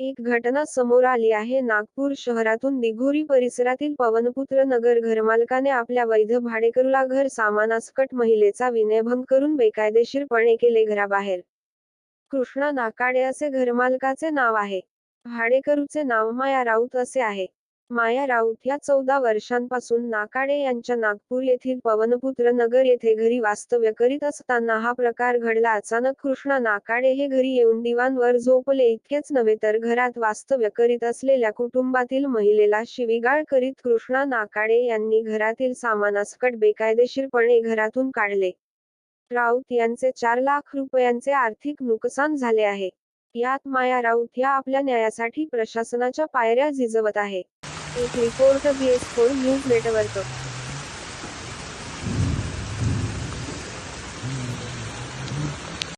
एक घटना समोर आली आहे. नागपूर शहरातून दिघोरी परिसरातील पवनपुत्र नगर घरमालकाने आपल्या वैध भाडेकरूला घर सामानासकट महिलेचा विनयभंग करून बेकायदेशीरपणे केले घराबाहेर. कृष्णा नाकाडे असे घरमालकाचे नाव आहे. भाडेकरूचे नाव माया राऊत असे आहे. माया राऊत या चौदा वर्षांपासून नाकाडे यांच्या नागपूर येथील पवनपुत्र नगर येथे घरी वास्तव्य करीत असताना हा प्रकार घडला. अचानक कृष्णा नाकाडे हे घरी येऊन दिवाणवर झोपले इतकेच नव्हे तर घरात वास्तव्य करीत असलेल्या कुटुंबातील महिलेला शिवीगाळ करीत कृष्णा नाकाडे यांनी घरातील सामानासकट बेकायदेशीरपणे घरातून काढले. राऊत यांचे चार लाख रुपयांचे आर्थिक नुकसान झाले आहे. यात माया राऊत या आपल्या न्यायासाठी प्रशासनाच्या पायऱ्या झिजवत आहे. एक report B S four news network